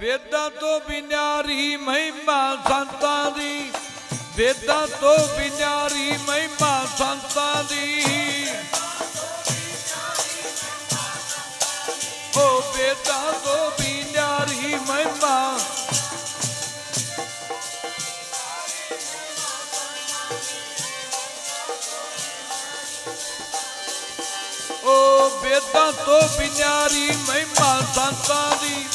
ਵੇਦਾਂ ਤੋਂ ਬਿਨਾਰੀ ਮਹਿਮਾ ਸੰਤਾਂ ਦੀ। ਵੇਦਾਂ ਤੋਂ ਬਿਨਾਰੀ ਮਹਿਮਾ ਸੰਤਾਂ ਦੀ। ਓ ਵੇਦਾਂ ਤੋਂ ਬਿਨਾਰੀ ਮਹਿਮਾ। ਓ ਵੇਦਾਂ ਤੋਂ ਬਿਨਾਰੀ ਮਹਿਮਾ ਸੰਤਾਂ ਦੀ।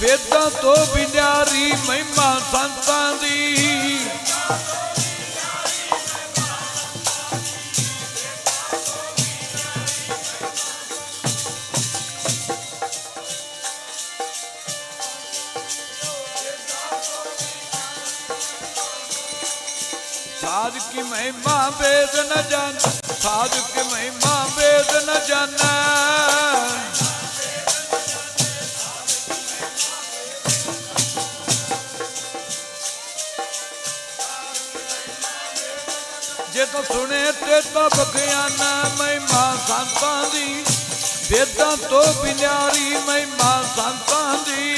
ਵੇਦਾਂ ਤੋਂ ਬਿਨਾਰੀ ਮਹਿਮਾ ਸੰਤਾਂ ਦੀ। ਸਾਧ ਕੀ ਮਹਿਮਾ ਵੇਦ ਨ ਜਾਣ, ਸਾਧ ਕੀ ਮਹਿਮਾ ਵੇਦ ਨ ਜਾਣੈ। ਜਿਤ ਸੁਣੇ ਤੇ ਤਬ ਗਿਆਨਾ ਮਹਿਮਾ ਸੰਤਾਂ ਦੀ ਵੇਦਾਂ ਤੋਂ ਬਿਨਾਰੀ ਮਹਿਮਾ ਸੰਤਾਂ ਦੀ।